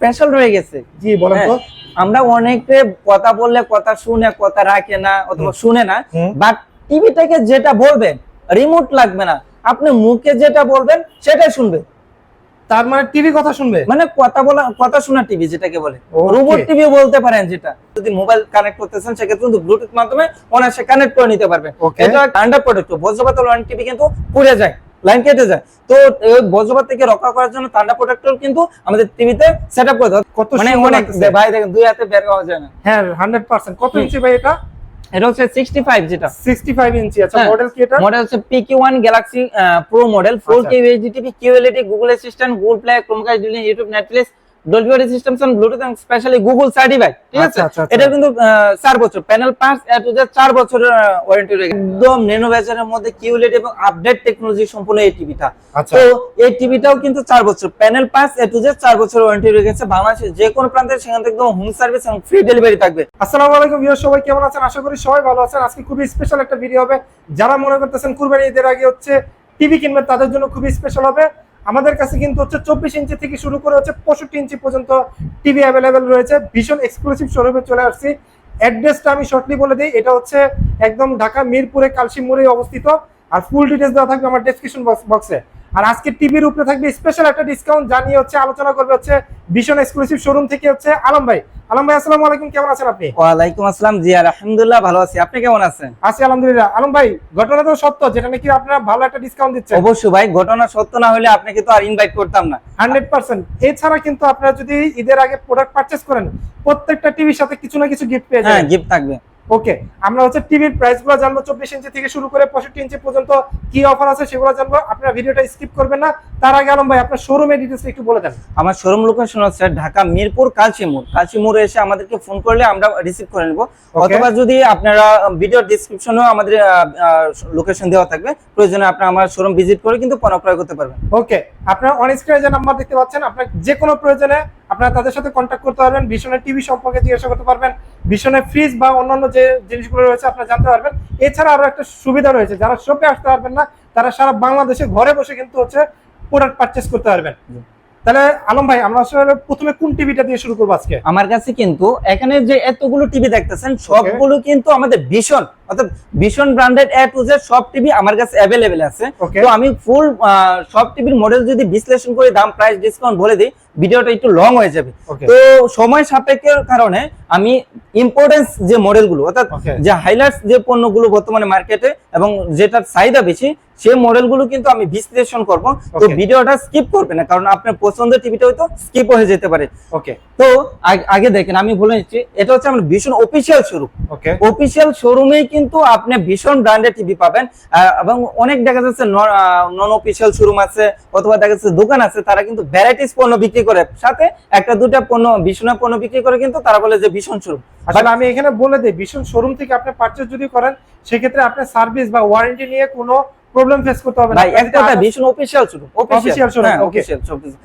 Special রয়ে গেছে। জি বলেন তো। হ্যাঁ, আমরা অনেকে কথা বললে কথা শুনে কথা রাখে না অথবা শুনে না বাট টিভি থেকে যেটা বলবেন রিমোট লাগবে না। আপনি মুখে যেটা বলবেন সেটাই শুনবে। তার মানে টিভি কথা শুনবে? মানে কথা বলা কথা শোনা টিভি যেটাকে বলে। রোবট টিভি বলতে পারেন যেটা। যদি মোবাইল কানেক্ট করতেছেন সেক্ষেত্রে কিন্তু ব্লুটুথ মাধ্যমে অনায়াসে কানেক্ট করে নিতে পারবেন। Okay. এটা আন্ডার প্রোডাক্ট বজ্রপাত লাইন টিভি কিন্তু পুড়ে যায়। লাইন কেটে যায়। তো বজ্রপাত থেকে রক্ষা করার জন্য ঠান্ডা প্রোটেক্টর কিন্তু আমাদের টিভিতে সেট আপ করে দেওয়া। কত মানে মানে অনেক ভাই দেখেন দুই হাতে বের করা যায় না। হ্যাঁ হান্ড্রেড পার্সেন্ট কত ইঞ্চি ভাই এটা? এটা হচ্ছে সিক্সটি ফাইভ যেটা। সিক্সটি ফাইভ ইঞ্চি। আচ্ছা হ্যাঁ। মডেল কি এটা? মডেল হচ্ছে পিকি one galaxy pro model four আচ্ছা। K USD TV QLED Google assistant Google play system সন ব্লুটুথ এবং স্পেশালি গুগল সার্টিফাইড ঠিক আছে? আচ্ছা, আচ্ছা, আচ্ছা। এটা কিন্তু আহ, চার বছর প্যানেল টু জেড চার বছরের ওয়ারেন্টি রয়েছে। একদম ন্যানো বাজারের মধ্যে কিউএলইডি এবং আপডেট টেকনোলজি সম্পূর্ণ এই টিভিটা তো এই টিভিটাও কিন্তু চার বছর প্যানেল টু জেড চার বছর ওয়ারেন্টি রয়ে গেছে বাংলাদেশের যে কোনো প্রান্তে সেখান থেকে একদম হোম সার্ভিস এবং ফ্রি ডেলিভারি থাকবে। আসসালামু আলাইকুম ভিউয়ার সবাই কেমন আছেন? আশা করি সবাই ভালো আছেন। আজকে খুবই স্পেশাল একটা ভিডিও হবে। যারা মনে করতেছেন কুরবানি ঈদের আগে হচ্ছে টিভি কিনবেন তাদের জন্য খুবই স্পেশাল হবে। আমাদের কাছে কিন্তু হচ্ছে চব্বিশ ইঞ্চি থেকে শুরু করে হচ্ছে পঁয়ষট্টি ইঞ্চি পর্যন্ত টিভি অ্যাভেলেবেল রয়েছে। ভীষণ এক্সক্লুসিভ শোরুমে চলে আসছি। অ্যাড্রেসটা আমি শর্টলি বলে দিই। এটা হচ্ছে একদম ঢাকা মিরপুরে কালসি অবস্থিত। আর ফুল ডিটেলস দেওয়া থাকবে আমার ডেসক্রিপশন বক্সে আর আজকে টিভির উপরে থাকবে স্পেশাল একটা ডিসকাউন্ট জানিয়ে হচ্ছে আলোচনা করবে হচ্ছে ভীষণ এক্সক্লুসিভ শোরুম থেকে হচ্ছে আলম ভাই। আলম ভাই আসসালামু আলাইকুম কেমন আছেন আপনি? ওয়ালাইকুম আসসালাম জি আলহামদুলিল্লাহ ভালো আছি। আপনি কেমন আছেন? আছি আলহামদুলিল্লাহ। আলম ভাই ঘটনা তো সত্য যেটা নাকি আপনারা ভালো একটা ডিসকাউন্ট দিচ্ছেন। অবশ্যই ভাই ঘটনা সত্য না হলে আপনাকে তো আর ইনভাইট করতাম না। Hundred percent. এছাড়া কিন্তু আপনারা যদি ঈদের আগে প্রোডাক্ট পারচেস করেন প্রত্যেকটা টিভির সাথে কিছু না কিছু গিফট পেয়ে যাবেন। হ্যাঁ গিফট থাকবে। ওকে আমরা হচ্ছে টিভির প্রাইসগুলো জানব চব্বিশ ইঞ্চি থেকে শুরু করে পঁয়ষট্টি ইঞ্চি পর্যন্ত কি অফার আছে সেগুলো জানব। আপনারা ভিডিওটা স্কিপ করবেন না। তার আগে আলম ভাই আপনার শোরুমের ডিটেলস একটু বলে দেন। আমার শোরুম লোকেশন হচ্ছে ঢাকা মিরপুর কালচিমুর। কালচিমুরে এসে আমাদেরকে ফোন করলে আমরা রিসিভ করে নেব। অথবা যদি আপনারা ভিডিও ডিসক্রিপশনেও আমাদের লোকেশন দেওয়া থাকবে প্রয়োজনে আপনারা আমার শোরুম ভিজিট করে কিন্তু পণ্য ক্রয় করতে পারবেন। ওকে আপনারা অন স্ক্রিনে যে নাম্বার দেখতে পাচ্ছেন আপনার যে কোনো প্রয়োজনে আপনারা তাদের সাথে কন্ট্যাক্ট করতে পারবেন ভীষণের টিভি সম্পর্কে জিজ্ঞাসা করতে পারবেন ভীষণের ফ্রিজ বা অন্যান্য যে জিনিসগুলো রয়েছে আপনারা জানতে পারবেন। এছাড়া আরও একটা সুবিধা রয়েছে যারা শপে আসতে পারবেন না তারা সারা বাংলাদেশে ঘরে বসে কিন্তু হচ্ছে প্রোডাক্ট পারচেস করতে পারবেন। তাহলে আলম ভাই আমরা আসলে প্রথমে কোন টিভিটা দিয়ে শুরু করব আজকে? আমার কাছে কিন্তু এখানে যে এতগুলো টিভি দেখতেছেন সবগুলো কিন্তু আমাদের ভীষণ অর্থাৎ ভীষণ ব্র্যান্ডেড এ টু জেড সব টিভি আমার কাছে অ্যাভেলেবেল আছে। তো আমি ফুল সব টিভির মডেল যদি বিশ্লেষণ করে দাম প্রাইস ডিসকাউন্ট বলে দিই ভিডিওটা একটু লং হয়ে যাবে। তো সময় সাপেক্ষের কারণে আমি ইম্পর্টেন্স যে মডেলগুলো অর্থাৎ যে হাইলাইটস যে পণ্যগুলো বর্তমানে মার্কেটে এবং যেটার চাহিদা বেশি সেই মডেলগুলো কিন্তু আমি বিশ্লেষণ করব। তো ভিডিওটা স্কিপ করবে না কারণ আপনার পছন্দের টিভিটা হয়তো স্কিপ হয়ে যেতে পারে। ওকে তো আগে দেখেন আমি বলে নিচ্ছি এটা হচ্ছে আমার ভীষণ অফিসিয়াল শোরুম ওকে অফিসিয়াল শোরুমেই কিন্তু আপনি ভীষণ ব্র্যান্ডেড টিভি পাবেন এবং অনেক দেখা যাচ্ছে নন অফিসিয়াল শোরুম আছে অথবা দেখা যাচ্ছে দোকান আছে তারা কিন্তু ভ্যারাইটিস পণ্য বিক্রি করে। সাথে একটা দুটা পণ্য ভীষণের পণ্য বিক্রি করে কিন্তু তারা বলে যে ভীষণ শোরুম। আসলে আমি এখানে বলে দিই ভীষণ শোরুম থেকে আপনি পারচেজ যদি করেন সেক্ষেত্রে আপনার সার্ভিস বা ওয়ারেন্টি নিয়ে কোনো প্রবলেম ফেস করতে হবে ভাই কথা ভীষণ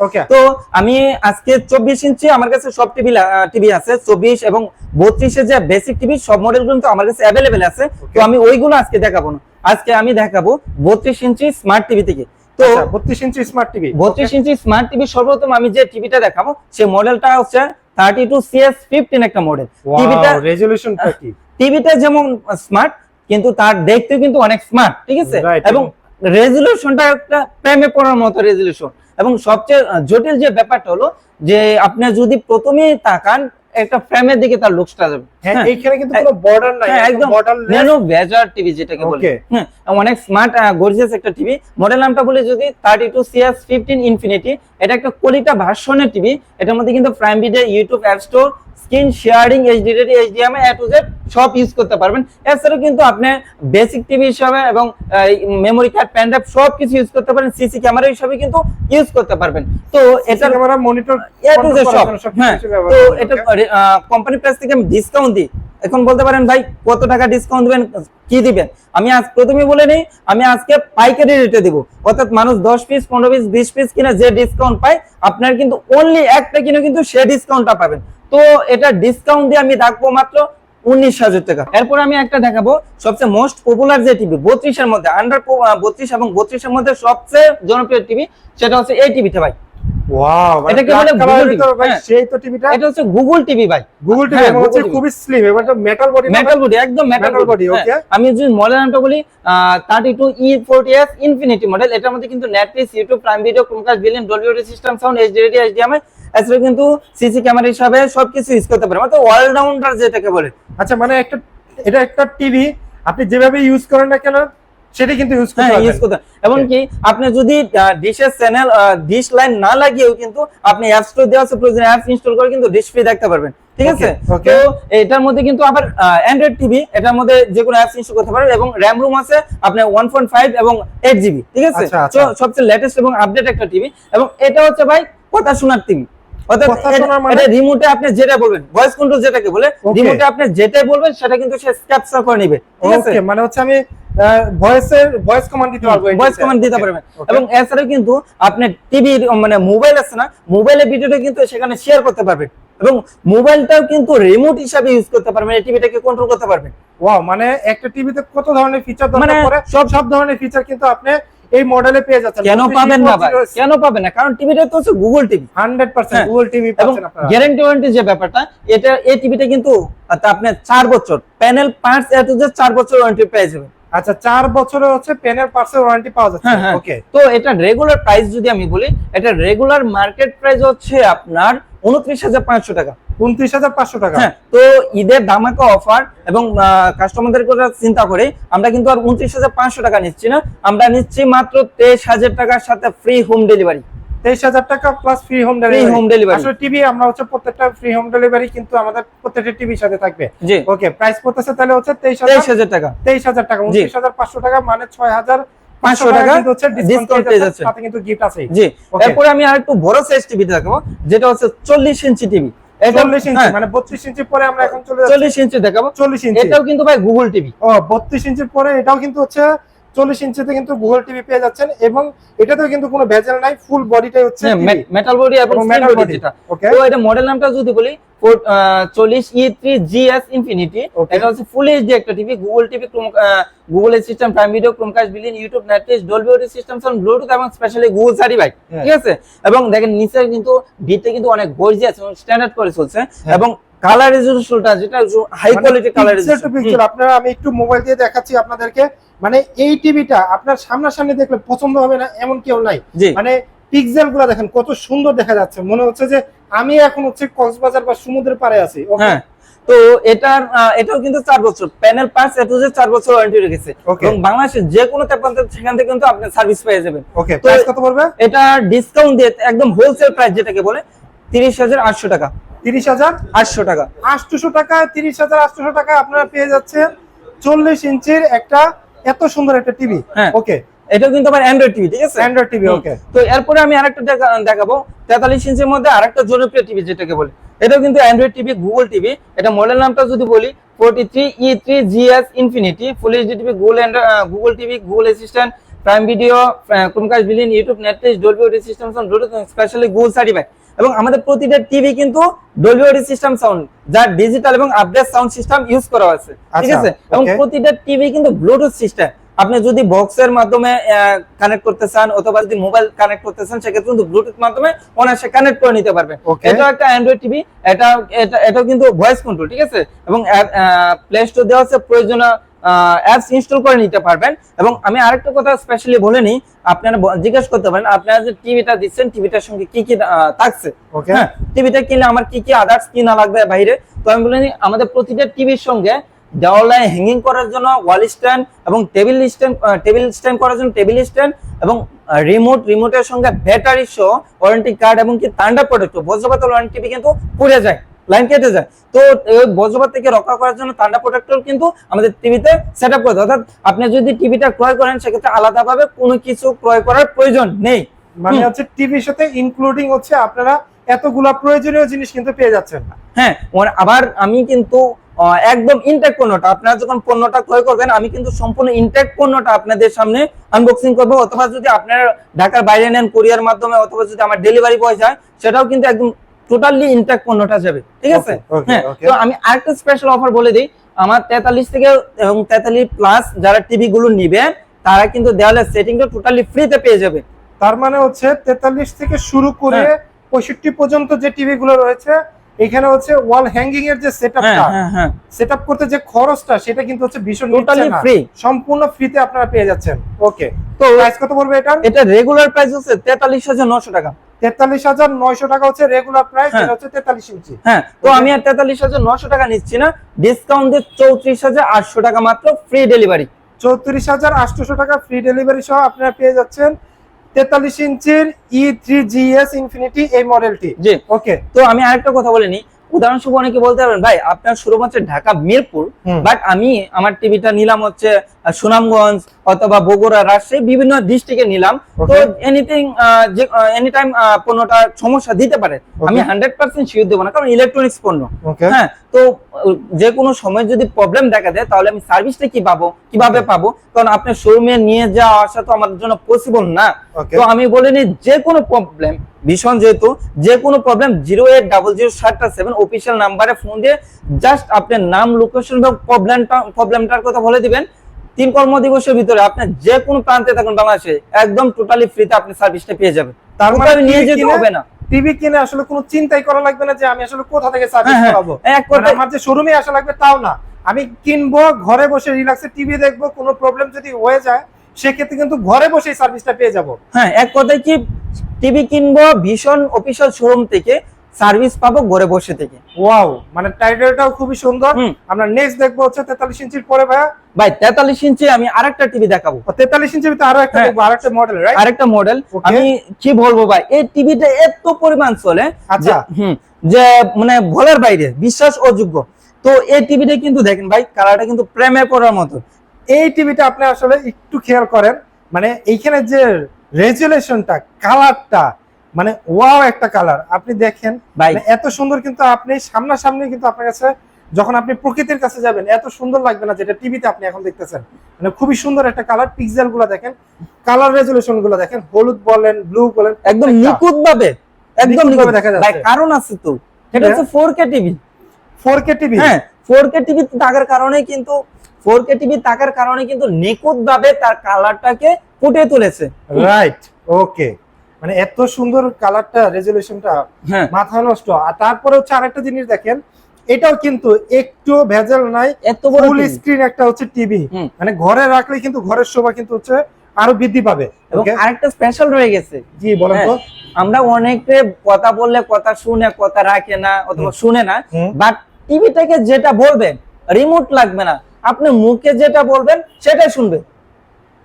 ওকে তো আমি আজকে চব্বিশ ইঞ্চি আমার কাছে সব টিভি টিভি আছে চব্বিশ এবং বত্রিশের যে বেসিক টিভি সব মডেল কিন্তু আমার কাছে অ্যাভেলেবেল আছে। তো আমি ওইগুলো আজকে দেখাবো না। আজকে আমি দেখাবো বত্রিশ ইঞ্চি স্মার্ট টিভি থেকে। তো বত্রিশ ইঞ্চি স্মার্ট টিভি বত্রিশ ইঞ্চি স্মার্ট টিভি সর্বপ্রথম আমি যে টিভিটা দেখাবো সেই মডেলটা হচ্ছে থার্টি টু সিএস ফিফটিন একটা মডেল টিভিটা রেজলিউশন কি টিভিটা যেমন স্মার্ট কিন্তু তার দেখতেও কিন্তু অনেক স্মার্ট ঠিক আছে? এবং রেজলিউশনটা একটা প্রেমে পড়ার মতো রেজলিউশন এবং সবচেয়ে জটিল যে ব্যাপারটা হলো যে আপনি যদি প্রথমেই তাকান একটা ফ্রেমের দিকে তার লুকসটা যাবে। হ্যাঁ হ্যাঁ। এইখানে কিন্তু কোনো বর্ডার নাই হ্যাঁ, একদম ন্যানো ভেজার টিভি যেটাকে বলে। হ্যাঁ অনেক স্মার্ট গর্জিয়াস একটা টিভি মডেল নামটা বলি যদি thirty two CS fifteen infinity এটা একটা কোলিটা ভার্সনের টিভি এটার মধ্যে কিন্তু prime video YouTube app store screen sharing HDD HDMI A to Z সব ইউজ করতে পারবেন। এছাড়াও কিন্তু আপনি বেসিক টিভি হিসাবে এবং মেমোরি কার্ড প্যান ড্রাইভ সব কিছু ইউজ করতে পারেন। সিসি ক্যামেরা হিসাবে কিন্তু ইউজ করতে পারবেন। তো এটা camera monitor A to Z সব। হ্যাঁ। তো এটা কোম্পানি প্রাইস থেকে আমি ডিসকাউন্ট দিই। এখন বলতে পারেন ভাই কত টাকা ডিসকাউন্ট দিবেন? কি দিবেন? আমি আজ প্রথমে বলে নেই, আমি আজকে পাইকারি রেটে দিব। অর্থাৎ মানুষ দশ পিস পনেরো পিস বিশ পিস কিনে যে ডিসকাউন্ট পায়, আপনার কিন্তু অনলি একটা কিনে কিন্তু সে ডিসকাউন্টটা পাবেন। তো এটা ডিসকাউন্ট দিয়ে আমি রাখব মাত্র উনিশ হাজার টাকা। এরপর আমি একটা দেখাবো, সবচেয়ে মোস্ট পপুলার যে টিভি বত্রিশের মধ্যে আন্ডার বত্রিশ এবং বত্রিশের মধ্যে সবচেয়ে জনপ্রিয় টিভি সেটা হচ্ছে এই টিভিটা ভাই। ওয়াও মানে বলে ভাই হ্যাঁ। সেই তো টিভিটা এটা হচ্ছে গুগল টিভি ভাই। গুগল টিভি হ্যাঁ, এবং হচ্ছে খুবই slim metal body metal body একদম মেটাল বডি body, আমি যদি মডেল নামটা বলি ইনফিনিটি মডেল এটার মধ্যে কিন্তু Netflix YouTube prime video Chromecast billion Dolby audio system sound HDD HDMI এছাড়া কিন্তু সিসি ক্যামেরা হিসাবে সবকিছু ইউজ করতে পারে মানে অলরাউন্ডার যেটাকে বলে। আচ্ছা মানে একটা এটা একটা টিভি আপনি যেভাবে ইউজ করেন না কেন সেটা কিন্তু ইউজ করতে হ্যাঁ ইউজ পারবেন করতে এমনকি আপনি যদি ডিশের চ্যানেল ডিশ লাইন না লাগিয়েও কিন্তু আপনি অ্যাপ স্টোর দেওয়া আছে প্রয়োজন অ্যাপস ইনস্টল করে কিন্তু ডিশ ফ্রি দেখতে পারবেন। ঠিক আছে. তো এটার মধ্যে কিন্তু আবার অ্যান্ড্রয়েড টিভি এটার মধ্যে যে কোনো অ্যাপস ইনস্টল করতে পারবেন এবং র্যাম রুম আছে আপনার ওয়ান পয়েন্ট ফাইভ এবং এইট জিবি ঠিক আছে? আচ্ছা, আচ্ছা। সবচেয়ে লেটেস্ট এবং আপডেট একটা টিভি এবং এটা হচ্ছে ভাই কথা শোনার টিভি এটা- মানে? রিমোটে আপনি যেটা বলবেন ভয়েস কন্ট্রোল যেটাকে বলে রিমোটে আপনি যেটাই বলবেন সেটা কিন্তু সে ক্যাপচার করে নেবে ওকে মানে হচ্ছে আমি ভয়েসের ভয়েস কমান্ড দিতে পারব ভয়েস কমান্ড দিতে পারবেন। এবং এছাড়াও কিন্তু আপনি টিভি মানে মোবাইল আছে না মোবাইলের ভিডিওটা কিন্তু সেখানে শেয়ার করতে পারবেন। এবং মোবাইলটাও কিন্তু রিমোট হিসাবে ইউজ করতে পারবেন টিভিটাকে কন্ট্রোল করতে পারবেন। ওয়াও মানে একটা টিভিতে কত ধরনের ফিচার মানে দরকার পড়ে? সব- সব ধরনের ফিচার কিন্তু আপনি এই মডেলে পেয়ে যাচ্ছেন। কেন পাবেন না ভাই? কেন পাবেন না? কারণ টিভিটা তো হচ্ছে গুগল টিভি 100% হ্যাঁ। গুগল টিভি পাচ্ছেন আপনারা। গ্যারান্টি ওয়ারেন্টি যে ব্যাপারটা এটা এই টিভিটা কিন্তু আপনার চার বছর প্যানেল পার্টস এত যে চার বছর ওয়ারেন্টি পেয়ে যাবেন। আচ্ছা চার বছরে হচ্ছে পেনের পার্সের ওয়ারেন্টি পাওয়া যাচ্ছে। হ্যাঁ, হ্যাঁ। ওকে তো এটা রেগুলার প্রাইস যদি আমি বলি এটা রেগুলার মার্কেট প্রাইস হচ্ছে আপনার উনত্রিশ হাজার পাঁচশো টাকা। উনত্রিশ হাজার পাঁচশো টাকা। হ্যাঁ তো ঈদের ধামাকা অফার এবং কাস্টমারদের কথা চিন্তা করে আমরা কিন্তু আর উনত্রিশ হাজার পাঁচশো টাকা নিচ্ছি না আমরা নিচ্ছি মাত্র তেইশ হাজার টাকার সাথে ফ্রি হোম ডেলিভারি তেইশ হাজার টাকা plus free home delivery home delivery আসলে টিভি আমরা হচ্ছে প্রত্যেকটা ফ্রি হোম ডেলিভারি কিন্তু আমাদের প্রত্যেকটা টিভির সাথে থাকবে। জি। ওকে প্রাইস পড়তেছে তাহলে হচ্ছে তেইশ হাজার টাকা। তেইশ হাজার টাকা উনত্রিশ হাজার পাঁচশো টাকা মানে ছয় হাজার পাঁচশো টাকা কিন্তু হচ্ছে ডিসকাউন্ট পেয়ে যাচ্ছে। কিন্তু গিফট আছে জি। এরপরে আমি আর একটু বড় সাইজ টিভি দেখাবো যেটা হচ্ছে চল্লিশ ইঞ্চি টিভি চল্লিশ ইঞ্চি মানে বত্রিশ ইঞ্চি পরে আমরা এখন চলে যাচ্ছি। চল্লিশ ইঞ্চি দেখাবো। চল্লিশ ইঞ্চি। এটাও কিন্তু ভাই গুগল টিভি ও বত্রিশ ইঞ্চির পরে এটাও কিন্তু হচ্ছে চল্লিশ ইঞ্চিতে কিন্তু গুগল টিভি পেয়ে যাচ্ছেন এবং এটাতেও কিন্তু কোনো ভেজাল নাই ফুল বডিটাই হচ্ছে মেটাল বডি এবং মেটাল বডি তো এটা মডেল নামটা যদি বলি চল্লিশ ই থ্রি জিএস ইনফিনিটি. এটা হচ্ছে ফুল এইচডি একটা TV Google TV Google system prime video Chromecast billion YouTube Netflix Dolby audio system sound Bluetooth এবং স্পেশালি গুগল সারি ভাই হ্যাঁ। ঠিক আছে এবং দেখেন নিচে কিন্তু ভিতরে কিন্তু অনেক গর্জিয়াস এবং স্ট্যান্ডার্ড করে চলছে হ্যাঁ। এবং কালার রেজলিউশনটা যেটা high quality colour to pixel আপনারা আমি একটু মোবাইল দিয়ে দেখাচ্ছি আপনাদেরকে। মানে এই টিভিটা আপনার সামনাসামনি দেখলে পছন্দ হবে না এমন কেউ নাই। মানে পিক্সেলগুলা দেখেন কত সুন্দর দেখা যাচ্ছে। মনে হচ্ছে যে আমি এখন হচ্ছে কক্সবাজার বা সমুদ্রের পাড়ে আছি হ্যাঁ। তো এটার এটাও কিন্তু চার বছর। প্যানেল পাস এত যে চার বছর ওয়ারেন্টি রেখেছে. এবং বাংলাদেশের যে কোনো প্রান্ত সেখান থেকে কিন্তু আপনি সার্ভিস পেয়ে যাবেন। তো- কত পড়বে? এটা ডিসকাউন্ট দিয়ে একদম হোলসেল প্রাইস যেটাকে বলে তিরিশ হাজার আটশো টাকা। তিরিশ হাজার আটশো টাকা। আটশোশো টাকা তিরিশ হাজার আটশোশো টাকা আপনারা পেয়ে যাচ্ছেন চল্লিশ ইঞ্চির একটা এত সুন্দর একটা টিভি। হ্যাঁ। ওকে? এটাও কিন্তু আবার অ্যান্ড্রয়েড টিভি ঠিক আছে? Android TV okay. তো এরপরে আমি আরেকটা দেখা- দেখাবো। তেতাল্লিশ ইঞ্চির মধ্যে আরেকটা জনপ্রিয় টিভি যেটাকে বলে। এটাও কিন্তু অ্যান্ড্রয়েড টিভি গুগল টিভি। এটা মডেল নামটা যদি বলি forty three E three GS infinity full HD TV Google Google TV Google assistant prime video Chromecast billion YouTube Netflix Dolby system Bluetooth specially Google certified এবং আমাদের প্রতিটা TV কিন্তু Dolby system sound যা digital এবং update sound system use করা আছে ঠিক আচ্ছা, আছে? এবং প্রতিটা টিভি কিন্তু ব্লুটুথ সিস্টেম আপনি যদি বক্সের মাধ্যমে কানেক্ট করতে চান অথবা যদি মোবাইল কানেক্ট করতে চান সেক্ষেত্রে কিন্তু ব্লুটুথ মাধ্যমে অনায়াসে কানেক্ট করে নিতে পারবেন। Okay. এটা একটা অ্যান্ড্রয়েড টিভি এটা এটা এটাও কিন্তু ভয়েস কন্ট্রোল ঠিক আছে? এবং প্লে স্টোর দেওয়া আছে প্রয়োজনীয় অ্যাপস ইনস্টল করে নিতে পারবেন। এবং আমি আরেকটা কথা স্পেশালি বলে নিই আপনারা জিজ্ঞেস করতে পারেন আপনারা যে টিভিটা দিচ্ছেন টিভিটার সঙ্গে কি কি থাকছে? ওকে হ্যাঁ টিভিটা কিনলে আমার কি কি আদার্স কি না লাগবে বাইরে? তো আমি বলে নিই, আমাদের প্রতিটা টিভির সঙ্গে দেওয়ালে হ্যাঙ্গিং করার জন্য ওয়াল স্ট্যান্ড এবং টেবিল স্ট্যান্ড টেবিল স্ট্যান্ড করার জন্য টেবিল স্ট্যান্ড এবং রিমোট রিমোটের সঙ্গে ব্যাটারি সহ ওয়ারেন্টি কার্ড এবং কি থান্ডার প্রোটেক্ট বজ্রপাত ওয়ারেন্টি কিন্তু পুড়ে যায়। লাইন কেটে যায়। তো বজ্রপাত থেকে রক্ষা করার জন্য থান্ডার প্রোটেক্টর কিন্তু আমাদের টিভিতে সেট আপ করতে অর্থাৎ আপনি যদি টিভিটা ক্রয় করেন সেক্ষেত্রে আলাদাভাবে কোনো কিছু ক্রয় করার প্রয়োজন নেই। মানে হচ্ছে টিভির সাথে ইনক্লুডিং হচ্ছে আপনারা এতগুলা প্রয়োজনীয় জিনিস কিন্তু পেয়ে যাচ্ছেন হ্যাঁ ওর- আবার আমি কিন্তু একদম ইনটেক পণ্যটা আপনারা যখন পণ্যটা ক্রয় করবেন আমি কিন্তু সম্পূর্ণ ইনটেক পণ্যটা আপনাদের সামনে আনবক্সিং করব। অথবা যদি আপনারা ঢাকার বাইরে নেন কোরিয়ার মাধ্যমে অথবা যদি আমার ডেলিভারি বয় যায় সেটাও কিন্তু একদম টোটালি ইনটেক পণ্যটা যাবে ঠিক আছে? হ্যাঁ তো আমি আরেকটা স্পেশাল অফার বলে দিই। আমার তেতাল্লিশ থেকে এবং তেতাল্লিশ প্লাস যারা টিভি গুলো নিবে তারা কিন্তু দেওয়ালের সেটিংটা টোটালি ফ্রিতে পেয়ে যাবে। তার মানে হচ্ছে তেতাল্লিশ থেকে শুরু করে হ্যাঁ। পঁয়ষট্টি পর্যন্ত যে টিভি গুলো রয়েছে এখানে হচ্ছে ওয়াল হ্যাঙ্গিং এর যে হ্যাঁ সেটআপটা হ্যাঁ হ্যাঁ। সেটআপ করতে যে খরচটা সেটা কিন্তু হচ্ছে ভীষণ টোটালি। ফ্রি সম্পূর্ণ ফ্রিতে আপনারা পেয়ে যাচ্ছেন। ওকে তো প্রাইস কত পড়বে এটা এটা রেগুলার প্রাইস হচ্ছে তেতাল্লিশ হাজার নশো টাকা। তেতাল্লিশ হাজার নয়শো টাকা হচ্ছে রেগুলার প্রাইস হ্যাঁ। এটা হচ্ছে তেতাল্লিশ ইঞ্চি। হ্যাঁ তো আমি আর তেতাল্লিশ হাজার নশো টাকা নিচ্ছি না ডিসকাউন্ট দিয়ে চৌত্রিশ হাজার আটশো টাকা মাত্র ফ্রি ডেলিভারি চৌত্রিশ হাজার আটশোশো টাকা ফ্রি ডেলিভারি সহ আপনারা পেয়ে যাচ্ছেন তেতাল্লিশ ইঞ্চির ই থ্রি জিএস ইনফিনিটি এই মডেলটি জি। ওকে তো আমি আরেকটা কথা বলে নিই উদাহরণস্বরূপ অনেকে বলতে পারবেন ভাই আপনার শুরু হচ্ছে ঢাকা মিরপুর বাট আমি আমার টিভিটা নিলাম হচ্ছে সুনামগঞ্জ অথবা বগুড়া রাজশাহী বিভিন্ন ডিস্ট্রিক্টে নিলাম। তো এনিথিং যে এনি টাইম পণ্যটা সমস্যা দিতে পারে আমি হান্ড্রেড পার্সেন্ট শিওর দেবো না কারণ ইলেকট্রনিক্স পণ্য। হ্যাঁ তো যে কোনো সময় যদি প্রবলেম দেখা দেয় তাহলে আমি সার্ভিসটা কি পাবো কীভাবে পাবো? কারণ আপনার শোরুমে নিয়ে যাওয়া আসা তো আমাদের জন্য পসিবল না। তো আমি বলে নিই যে কোনো প্রবলেম ভীষণ যেহেতু যে কোনো problem zero eight double zero সাতটা সেভেন অফিসিয়াল নাম্বারে ফোন দিয়ে জাস্ট আপনার নাম লোকেশন এবং প্রবলেমটা প্রবলেমটার কথা বলে দিবেন। তিন কর্মদিবসের ভিতরে আপনি যে কোনো প্রান্তে থাকুন বাংলাদেশে একদম টোটালি ফ্রিতে আপনি সার্ভিসটা পেয়ে যাবেন। তার মানে নিয়ে যেতে হবে না। টিভি কিনে আসলে কোনো চিন্তাই করা লাগবে না যে আমি আসলে কোথা থেকে সার্ভিস হ্যাঁ, হ্যাঁ। পাবো। এক কথায় আমার যে শোরুমে আসা লাগবে তাও না। আমি কিনবো ঘরে বসে রিল্যাক্সে টিভি দেখব কোনো প্রবলেম যদি হয়ে যায় সেক্ষেত্রে কিন্তু ঘরে বসেই সার্ভিসটা পেয়ে যাব। হ্যাঁ এক কথায় কি টিভি কিনবো ভীষণ অফিসিয়াল শোরুম থেকে সার্ভিস পাবো ঘরে বসে থেকে। ওয়াও মানে টাইটেলটাও খুবই সুন্দর। আমরা নেক্সট দেখব হচ্ছে তেতাল্লিশ ইঞ্চির পরে ভাইয়া। ভাই তেতাল্লিশ ইঞ্চি আমি আরেকটা টিভি দেখাবো। তেতাল্লিশ ইঞ্চির ভিতরে আরও একটা হ্যাঁ। দেখব আরেকটা মডেল রাইট আরেকটা মডেল আমি কি বলব ভাই এই টিভিটা এত পরিমাণ চলে আচ্ছা। যে- হুম যে মানে বলার বাইরে বিশ্বাস অযোগ্য। তো এই টিভিটা কিন্তু দেখেন ভাই কালারটা কিন্তু প্রেমে পড়ার মতো। এই টিভিটা আপনি আসলে একটু খেয়াল করেন মানে এইখানে যে রেজুলেশনটা কালারটা মানে ওয়াও একটা কালার। আপনি দেখেন মানে এত সুন্দর কিন্তু আপনি সামনাসামনি কিন্তু আপনার কাছে যখন আপনি প্রকৃতির কাছে যাবেন এত সুন্দর লাগবে না যেটা টিভিতে আপনি এখন দেখতেছেন। মানে খুবই সুন্দর একটা কালার পিক্সেলগুলো দেখেন কালার রেজুলেশনগুলো দেখেন হলুদ বলেন ব্লু বলেন একদম নিখুঁত ভাবে একদম নিখুঁত। দেখা যাচ্ছে। ভাই কারণ আছে তো। সেটা হচ্ছে four K TV four K TV হ্যাঁ ফোর কে টিভি থাকার কারণে কিন্তু ফোর কে টিভি থাকার কারণে কিন্তু নিখুঁত ভাবে তার কালারটাকে ফুটিয়ে তুলেছে। রাইট ওকে মানে এত সুন্দর কালারটা রেজুলেশনটা হ্যাঁ। মাথা নষ্ট। আর তারপরে হচ্ছে আরেকটা জিনিস দেখেন এটাও কিন্তু একটু ভেজাল নাই এত বড় ফুল স্ক্রিন একটা হচ্ছে টিভি মানে ঘরে রাখলে কিন্তু ঘরের শোভা কিন্তু হচ্ছে আরও বৃদ্ধি পাবে। এবং আরেকটা স্পেশাল রয়ে গেছে। জি বলেন তো। আমরা অনেকে কথা বললে কথা শুনে কথা রাখে না অথবা শুনে না। বাট টিভিটাকে যেটা বলবেন রিমোট লাগবে না। আপনি মুখে যেটা বলবেন সেটাই শুনবে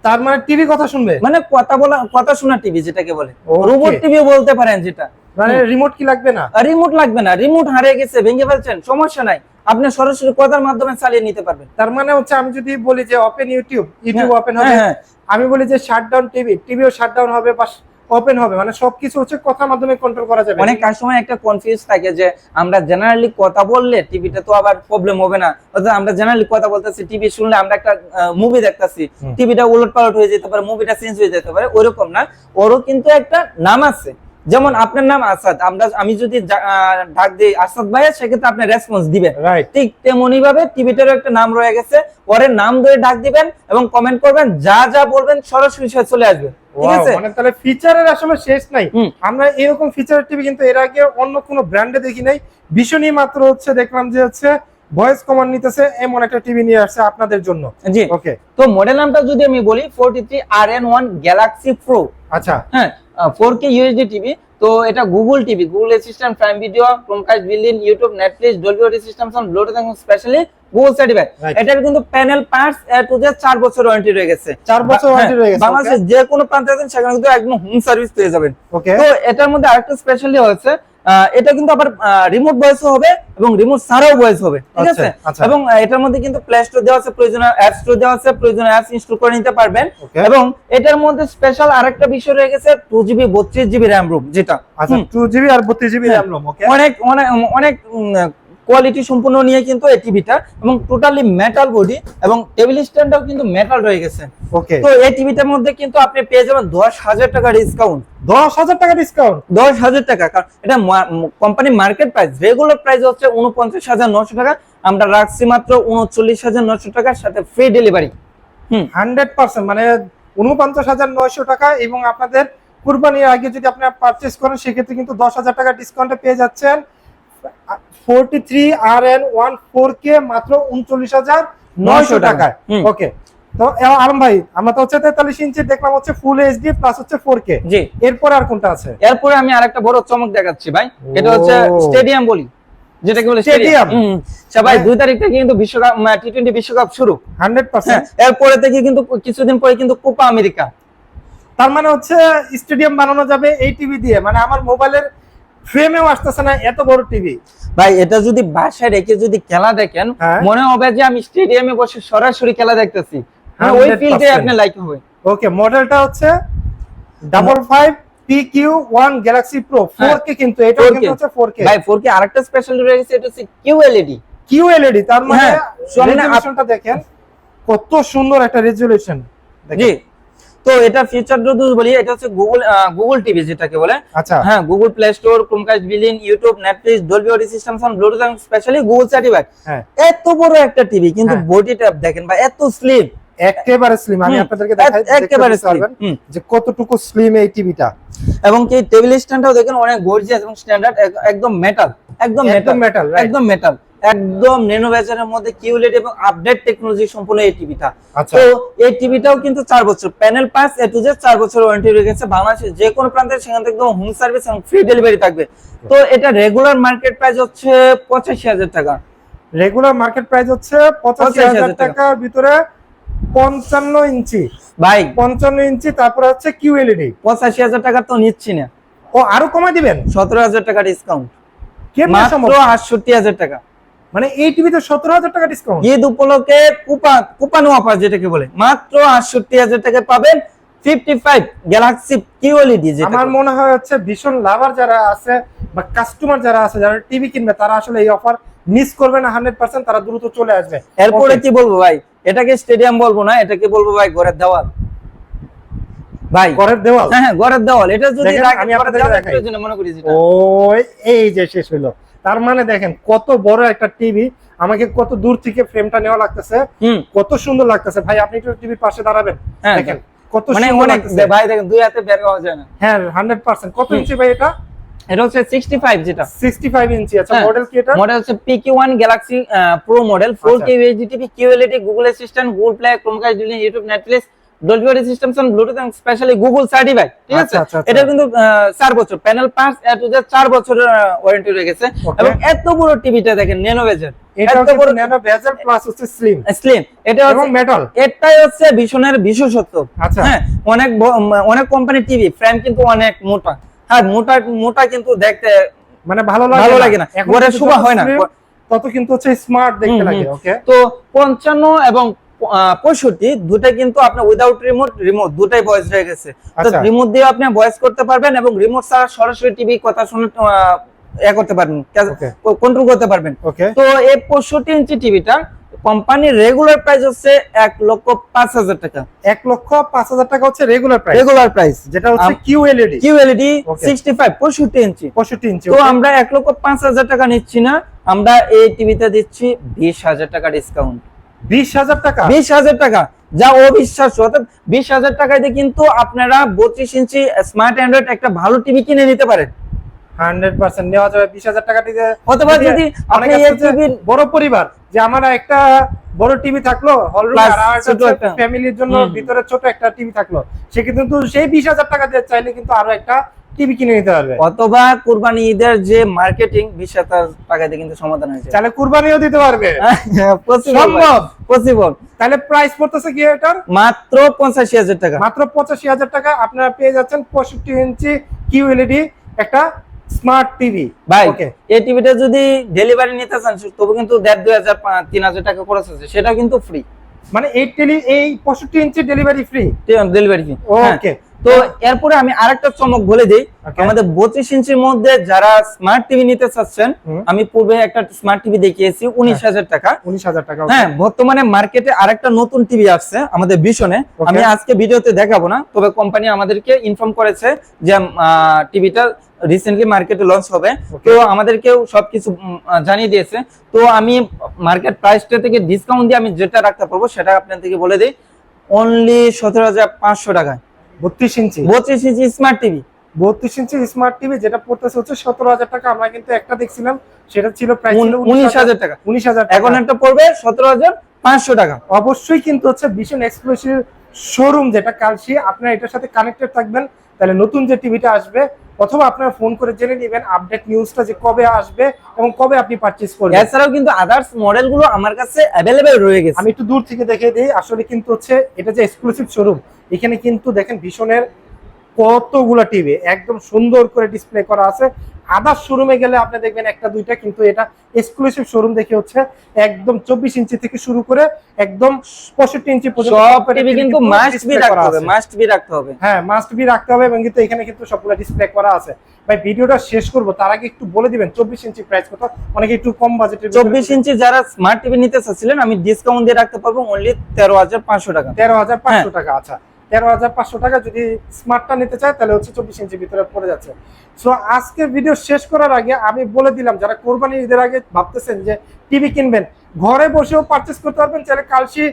তার মানে টিভি কথা শুনবে? মানে কথা বলা কথা শোনা টিভি যেটাকে বলে। রোবট টিভি বলতে পারেন যেটা। মানে রিমোট কি লাগবে না? রিমোট লাগবে না রিমোট হারিয়ে গেছে ভেঙে ফেলছেন সমস্যা নাই। আপনি সরাসরি কথার মাধ্যমে চালিয়ে নিতে পারবেন। তার মানে হচ্ছে আমি যদি বলি যে ওপেন ইউটিউব ইউটিউব ওপেন হবে হ্যাঁ, হ্যাঁ। আমি বলি যে শাটডাউন টিভি টিভিও শাটডাউন হবে বা ওপেন হবে মানে সবকিছু হচ্ছে কথার মাধ্যমে কন্ট্রোল করা যাবে। অনেক কাস্টমার একটা কনফিউজ থাকে যে আমরা জেনারেলি কথা বললে টিভিটা তো আবার প্রবলেম হবে না। অর্থাৎ আমরা জেনারেলি কথা বলতেছি টিভি শুনলে আমরা একটা মুভি দেখতেছি। টিভিটা উলট পালট হয়ে যেতে পারে মুভিটা চেঞ্জ হয়ে যেতে পারে ওরকম না। ওরও কিন্তু একটা নাম আছে। যেমন আপনার নাম আসাদ আমরা আমি যদি ডাক দিই আসাদ ভাইয়া সেক্ষেত্রে আপনি রেসপন্স দিবেন। ঠিক তেমনি ভাবে টিভিটারও একটা নাম রয়ে গেছে। পরে নাম ধরে ডাক দিবেন এবং কমেন্ট করবেন যা যা বলবেন সরাসরি চলে আসবে। ঠিক আছে? মানে তাহলে ফিচারের আসলে শেষ নাই। আমরা এরকম ফিচার টিভি কিন্তু এর আগে অন্য কোনো ব্র্যান্ডে দেখি নাই। ভীষণই মাত্র হচ্ছে দেখলাম যে হচ্ছে ভয়েস কমান্ড নিতেছে এমন একটা টিভি নিয়ে আসছে আপনাদের জন্য। জি। ওকে তো মডেল নামটা যদি আমি বলি forty three R N one galaxy pro আচ্ছা। হ্যাঁ ফোর কে ইউএসডি টিভি তো এটা Google TV Google assistant prime video Chromecast building YouTube Netflix Dolby audio system sound bluetooth এবং স্পেশালি গুগল সার্টিফাইড. এটার কিন্তু প্যানেল পার্টস টু দে 4 বছর warranty রয়ে গেছে। 4 বছর হ্যাঁ, ওয়ারেন্টি রয়ে গেছে বাংলাদেশ যে কোনো প্রান্তে আছেন সেখানে কিন্তু একদম হোম সার্ভিস পেয়ে যাবেন। ওকে তো এটার মধ্যে আরেকটা স্পেশালি হচ্ছে আহ, এটা কিন্তু আবার রিমোট ভয়েসও হবে এবং রিমোট ছাড়াও ভয়েস হবে ঠিক আচ্ছা, আছে? আচ্ছা। এবং এটার মধ্যে কিন্তু প্লে স্টোর দেওয়া আছে প্রয়োজনীয় অ্যাপ স্টোর দেওয়া আছে প্রয়োজনীয় অ্যাপস ইনস্টল করে নিতে পারবেন। এবং এটার মধ্যে স্পেশাল আরেকটা বিষয় রয়ে গেছে টু জিবি বত্রিশ জিবি র্যাম রুম যেটা। আচ্ছা হুম, টু জিবি আর বত্রিশ জিবি হ্যাঁ। র্যাম রুম ওকে অনেক অনেক অনেক কোয়ালিটি সম্পূর্ণ নিয়ে কিন্তু এই টিভিটা এবং টোটালি মেটাল বডি এবং টেবিল স্ট্যান্ডটাও কিন্তু মেটাল রয়ে গেছে। ওকে তো এই টিভিটার মধ্যে কিন্তু আপনি পেয়ে যাবেন দশ হাজার টাকা ডিসকাউন্ট দশ হাজার টাকা ডিসকাউন্ট দশ হাজার টাকা কারণ এটা company market price regular price হচ্ছে উনপঞ্চাশ হাজার নশো টাকা। আমরা রাখছি মাত্র উনচল্লিশ হাজার নশো টাকার সাথে ফ্রি ডেলিভারি হুম। হান্ড্রেড পার্সেন্ট মানে উনপঞ্চাশ হাজার নয়শো টাকা এবং আপনাদের কুরবানির আগে যদি আপনি পারচেস করেন সেক্ষেত্রে কিন্তু দশ হাজার টাকা ডিসকাউন্টে পেয়ে যাচ্ছেন। Forty three R N one four K মাত্র উনচল্লিশ হাজার নয়শো টাকায়। ওকে তো আলম ভাই আমরা তো হচ্ছে তেতাল্লিশ ইঞ্চি দেখলাম হচ্ছে ফুল এইচডি প্লাস হচ্ছে ফোর কে জি। আর কোনটা আছে? এরপরে আমি আরেকটা বড় চমক দেখাচ্ছি ভাই। এটা হচ্ছে স্টেডিয়াম বলি। যেটাকে বলে স্টেডিয়াম। ভাই হ্যাঁ। দুই তারিখ থেকে কিন্তু বিশ্বকাপ টি টোয়েন্টি বিশ্বকাপ শুরু। হান্ড্রেড হ্যাঁ পার্সেন্ট এরপরে থেকে কিন্তু কিছুদিন পরে কিন্তু কোপা আমেরিকা। তার মানে হচ্ছে স্টেডিয়াম বানানো যাবে এই টিভি দিয়ে। মানে আমার মোবাইলের ফ্রেমেও আসতেছে না এত বড় টিভি ভাই এটা যদি বাসায় রেখে যদি খেলা দেখেন হ্যাঁ। মনে হবে যে আমি স্টেডিয়ামে বসে সরাসরি খেলা দেখতেছি। মানে ওই 100% ফিল্ডে আপনি লাইক হবে। ওকে মডেলটা হচ্ছে double five P Q one galaxy pro four K কিন্তু এটা কিন্তু হচ্ছে ফোর কে ভাই ফোর কে আরেকটা স্পেশাল রয়েছে এটা হচ্ছে কিউ এলইডি তার মানে হ্যাঁ, সামনে আপ- দেখেন কত সুন্দর একটা রেজুলেশন জি। তো এটা ফিচার যদি বলি এটা হচ্ছে গুগল গুগল টিভি যেটাকে বলে। আচ্ছা। হ্যাঁ Google play store Chromecast billion YouTube Netflix Dolby audio system sound bluetooth এবং স্পেশালি গুগল সার্টিফাইড হ্যাঁ। এত বড় একটা টিভি কিন্তু হ্যাঁ। বডিটা দেখেন বা এত স্লিম একেবারে স্লিম আমি আপনাদেরকে দেখাই একেবারে পারবেন যে কতটুকু স্লিম এই টিভিটা এবং কি টেবিল স্ট্যান্ডটাও দেখেন অনেক গর্জিয়াস এবং স্ট্যান্ডার্ড একদম মেটাল একদম একদম মেটাল মেটাল একদম মেটাল একদম ন্যানো ব্যাচারের মধ্যে কিউলেট এবং আপডেট টেকনোলজি সম্পূর্ণ এই টিভিটা আচ্ছা। তো এই টিভিটাও কিন্তু চার বছর। Panel pass A to Z চার বছর ওয়ারেন্টি রয়ে গেছে বাংলাদেশের যে কোনো প্রান্তে সেখান থেকে একদম হোম সার্ভিস এবং ফ্রি ডেলিভারি থাকবে। তো এটা রেগুলার মার্কেট প্রাইস হচ্ছে পঁচাশি হাজার টাকা। রেগুলার মার্কেট প্রাইস হচ্ছে পঁচাশি 85,000 হাজার টাকার ভিতরে পঞ্চান্ন ইঞ্চি। ভাই। পঞ্চান্ন ইঞ্চি তারপর হচ্ছে কিউ এলইডি পঁচাশি হাজার টাকা তো নিচ্ছি না। ও আরও কমাই দিবেন? সতেরো হাজার টাকা ডিসকাউন্ট মাত্র আটষট্টি হাজার টাকা। মানে এই টিভিতে সতেরো হাজার টাকা ডিসকাউন্ট ঈদ উপলক্ষে কুপা কুপানো অফার যেটাকে বলে মাত্র আটষট্টি হাজার টাকা পাবেন ফিফটি ফাইভ গ্যালাক্সি কিউএলইডি যেটা আমার মনে হয় হচ্ছে ভীষণ লাভার যারা আছে বা কাস্টমার যারা আছে যারা টিভি কিনবে তারা আসলে এই অফার মিস করবে না হান্ড্রেড পার্সেন্ট তারা দ্রুত চলে আসবে। এরপরে কি বলব ভাই? এটাকে স্টেডিয়াম বলব না এটাকে বলব ভাই ঘরের দেওয়াল। ভাই। ঘরের দেওয়াল? হ্যাঁ হ্যাঁ ঘরের দেওয়াল। এটা যদি আমি দেখাই। মনে করি। ওই এই যে শেষ হইল। তার মানে দেখেন কত বড় একটা টিভি আমাকে কত দূর থেকে ফ্রেমটা নেওয়া লাগতেছে কত সুন্দর লাগতেছে। ভাই আপনি একটু টিভির পাশে দাঁড়াবেন। হ্যাঁ, দেখেন কত মানে সুন্দর লাগতেছে। ভাই দেখেন দুই হাতে বের করা যায় না। হ্যাঁ হান্ড্রেড পার্সেন্ট কত ইঞ্চি ভাই এটা? এটা হচ্ছে সিক্সটি ফাইভ যেটা। সিক্সটি ফাইভ ইঞ্চি। আচ্ছা হ্যাঁ। মডেল কি এটা? মডেল হচ্ছে one galaxy pro model four আচ্ছা। K HD TV QLED Google assistant Google play Chromecast system bluetooth এবং স্পেশালি গুগল সার্টিফাইড ঠিক আছে? আচ্ছা, আচ্ছা, আচ্ছা। এটা কিন্তু বছর। প্যানেল পাঁচ এ টু জেড চার বছরের ওয়ারেন্টি এবং এত বড় টিভিটা দেখেন ন্যানো বেজের এটা এত বড় ন্যানো বেজেল প্লাস হচ্ছে স্লিম স্লিম এটা হচ্ছে মেটাল এটাই হচ্ছে ভীষণের বিশেষত্ব আচ্ছা। হ্যাঁ অনেক কোম্পানির টিভি ফ্রেম কিন্তু অনেক মোটা। হ্যাঁ মোটা মোটা কিন্তু দেখতে মানে ভালো লাগে ভালো লাগে না। কিন্তু শোভা হয় না। তত কিন্তু হচ্ছে স্মার্ট দেখতে লাগে ওকে তো পঞ্চান্ন এবং পঁয়ষট্টি দুটা কিন্তু আপনার উইদাউট রিমোট রিমোট দুটাই ভয়েস হয়ে গেছে। তো আচ্ছা। রিমোট দিয়ে আপনি ভয়েস করতে পারবেন এবং রিমোট ছাড়া সরাসরি টিভি কথা শুনে এ করতে পারবেন কন্ট্রোল করতে পারবেন। তো এই পঁয়ষট্টি ইঞ্চি টিভিটা কোম্পানির রেগুলার প্রাইস হচ্ছে এক লক্ষ পাঁচ হাজার টাকা। এক লক্ষ পাঁচ হাজার টাকা হচ্ছে রেগুলার প্রাইস রেগুলার প্রাইস যেটা হচ্ছে Q LED QLED Okay. Sixty five পঁয়ষট্টি ইঞ্চি। পঁয়ষট্টি ইঞ্চি তো আমরা এক লক্ষ পাঁচ হাজার টাকা নিচ্ছি না আমরা এই টিভিতে দিচ্ছি বিশ হাজার টাকা ডিসকাউন্ট বিশ হাজার টাকা। বিশ হাজার টাকা। যা অবিশ্বাস্য অর্থাৎ বিশ হাজার টাকায় কিন্তু আপনারা বত্রিশ ইঞ্চি স্মার্ট অ্যান্ড্রয়েড একটা ভালো টিভি কিনে নিতে পারেন। হান্ড্রেড পার্সেন্ট নেওয়া যাবে বিশ হাজার টাকা দিয়ে। অথবা যদি আপনি বড় পরিবার যে আমার একটা বড় টিভি থাকল একটা। ফ্যামিলির জন্য ভিতরে ছোট একটা টিভি থাকল সে কিন্তু সেই বিশ হাজার টাকা দিয়ে চাইলে কিন্তু আরও একটা টিভি কিনে নিতে পারবে? অথবা কুরবানি ঈদের যে মার্কেটিং বিশ হাজার টাকা কিন্তু সমাধান হয়েছে চাইলে কুরবানিও দিতে পারবে? সম্ভব? পসিবল তাহলে প্রাইস পড়তেছে কি এটার? মাত্র পঞ্চাশি হাজার টাকা। মাত্র পঁচাশি হাজার টাকা আপনারা পেয়ে যাচ্ছেন পঁয়ষট্টি ইঞ্চি কিউ এলইডি একটা স্মার্ট টিভি ভাই এই টিভিটা যদি ডেলিভারি নিতে চান তবু কিন্তু দেড় দুই হাজার তিন হাজার টাকা খরচ আছে। সেটাও কিন্তু ফ্রি মানে এই টেলি এই পঁয়ষট্টি ইঞ্চি delivery free delivery fee okay তো এরপরে আমি আরেকটা চমক বলে দিই। আমাদের বত্রিশ ইঞ্চির মধ্যে যারা স্মার্ট টিভি নিতে চাচ্ছেন আমি পূর্বে একটা স্মার্ট টিভি দেখিয়েছি উনিশ হাজার টাকা। উনিশ হাজার টাকা হ্যাঁ বর্তমানে মার্কেটে আরেকটা নতুন টিভি আসছে আমাদের ভীষণে। আমি আজকে ভিডিওতে দেখাবো না তবে কোম্পানি আমাদেরকে ইনফর্ম করেছে যে টিভিটা রিসেন্টলি মার্কেটে লঞ্চ হবে. তো আমাদেরকেও সবকিছু জানিয়ে দিয়েছে। তো আমি মার্কেট প্রাইসটা থেকে ডিসকাউন্ট দিয়ে আমি যেটা রাখতে পারব সেটা আপনার আপনাদেরকে বলে দিই। অনলি সতেরো হাজার পাঁচশো টাকায়। বত্রিশ ইঞ্চি। বত্রিশ ইঞ্চি স্মার্ট টিভি বত্রিশ ইঞ্চি স্মার্ট টিভি যেটা পড়তেছে হচ্ছে সতেরো হাজার টাকা। আমরা কিন্তু একটা দেখছিলাম সেটা ছিল প্রায় ছিল উনিশ হাজার টাকা। উনিশ হাজার এখন একটা পড়বে সতেরো হাজার পাঁচশো টাকা। অবশ্যই কিন্তু হচ্ছে ভীষণ এক্সক্লুসিভ শোরুম যেটা কালসি আপনারা এটার সাথে কানেক্টেড থাকবেন। তাহলে নতুন যে টিভিটা আসবে অথবা আপনারা ফোন করে জেনে নেবেন আপডেট নিউজটা যে কবে আসবে এবং কবে আপনি পারচেজ করবেন। এছাড়াও কিন্তু আদার্স মডেলগুলো আমার কাছে অ্যাভেলেবেল রয়ে গেছে। আমি একটু দূর থেকে দেখে দিই আসলে কিন্তু হচ্ছে এটা যে এক্সক্লুসিভ শোরুম এখানে কিন্তু দেখেন ভীষণের কতগুলো টিভি একদম সুন্দর করে ডিসপ্লে করা আছে। আদার্স শোরুমে গেলে আপনি দেখবেন একটা দুইটা কিন্তু এটা এক্সক্লুসিভ শোরুম দেখে হচ্ছে একদম চব্বিশ ইঞ্চি থেকে শুরু করে একদম পঁয়ষট্টি ইঞ্চি পর্যন্ত সব টিভি কিন্তু মাস্ট বি রাখতে হবে মাস্ট বি রাখতে হবে। হ্যাঁ মাস্ট বি রাখতে হবে এবং কিন্তু এখানে কিন্তু সবগুলো ডিসপ্লে করা আছে। ভাই ভিডিওটা শেষ করব তার আগে একটু বলে দিবেন চব্বিশ ইঞ্চি প্রাইস কত? অনেকে একটু কম বাজেটের চব্বিশ ইঞ্চি যারা স্মার্ট টিভি নিতে চাচ্ছিলেন আমি ডিসকাউন্ট দিয়ে রাখতে পারব অনলি তেরো হাজার পাঁচশো টাকা। তেরো হাজার পাঁচশো হ্যাঁ। টাকা আচ্ছা। তেরো হাজার পাঁচশো টাকা যদি স্মার্টটা নিতে চায়, তাহলে হচ্ছে চব্বিশ ইঞ্চি ভিতরে পড়ে যাচ্ছে। সো আজকে ভিডিও শেষ করার আগে আমি বলে দিলাম, যারা কোরবানি ঈদের আগে ভাবতেছেন যে টিভি কিনবেন ঘরে বসেও পারচেস করতে পারবেন। চাইলে কালসি,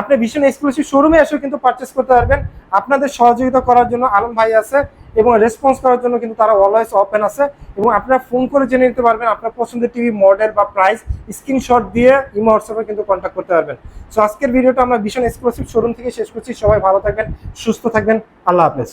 আপনি ভীষণ এক্সক্লুসিভ শোরুমে এসেও কিন্তু পারচেস করতে পারবেন। আপনাদের সহযোগিতা করার জন্য আলম ভাই আছে এবং রেসপন্স করার জন্য কিন্তু তারা অলওয়েজ ওপেন আছে এবং আপনারা ফোন করে জেনে নিতে পারবেন আপনার পছন্দের টিভি মডেল বা প্রাইস স্ক্রিনশট দিয়ে ইমো হোয়াটসঅ্যাপে কিন্তু কন্ট্যাক্ট করতে পারবেন। সো আজকের ভিডিওটা আমরা ভীষণ এক্সক্লুসিভ শোরুম থেকে শেষ করছি। সবাই ভালো থাকবেন, সুস্থ থাকবেন। আল্লাহ হাফেজ।